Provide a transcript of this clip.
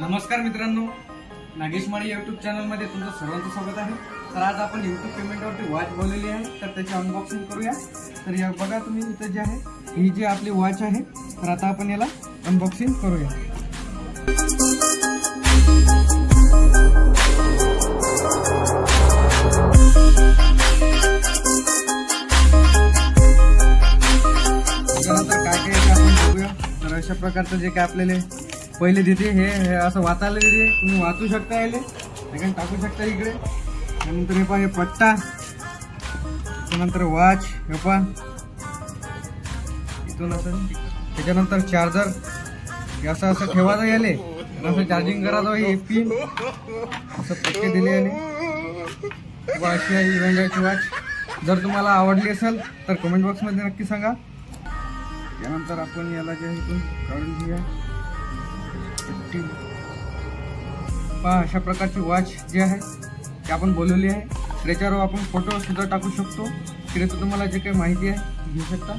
नमस्कार मित्रांनो. नागेश माळी युट्यूब चॅनलमध्ये तुमचं सर्वांचं स्वागत आहे. तर आज आपण युट्यूब पेमेंटवरती वॉच बोललेली आहे. तर त्याची अनबॉक्सिंग करूया. तर या बघा तुम्ही इथं जे आहे ही जी आपली वॉच आहे तर आता आपण याला अनबॉक्सिंग करूया. काय काय आपण बघूया. तर अशा प्रकारचं जे काय आपल्याला पहिले देते हे हे असं वाचायला देते तुम्ही वाचू शकता याले. सेकंड टाकू शकता इकडे. त्यानंतर हे पहा हे पट्टा त्यानंतर वॉच हे पहा. इथून असं. त्याच्यानंतर चार्जर हे असं असं ठेवायचं याले. असं चार्जिंग करायचं हे पिन असं पट्टे दिले याले. व अशी आहे इव्हेंटाची वॉच जर तुम्हाला आवडली असेल तर कमेंट बॉक्समध्ये नक्की सांगा. त्यानंतर आपण याला जे आहे इथून काढून घेऊया. पट्टी. पहा अशा प्रकारची वॉच जी आहे ती आपण बोलवली आहे. त्याच्यावर आपण फोटोसुद्धा टाकू शकतो. तिथे तुम्हाला जे काही माहिती आहे घेऊ शकता.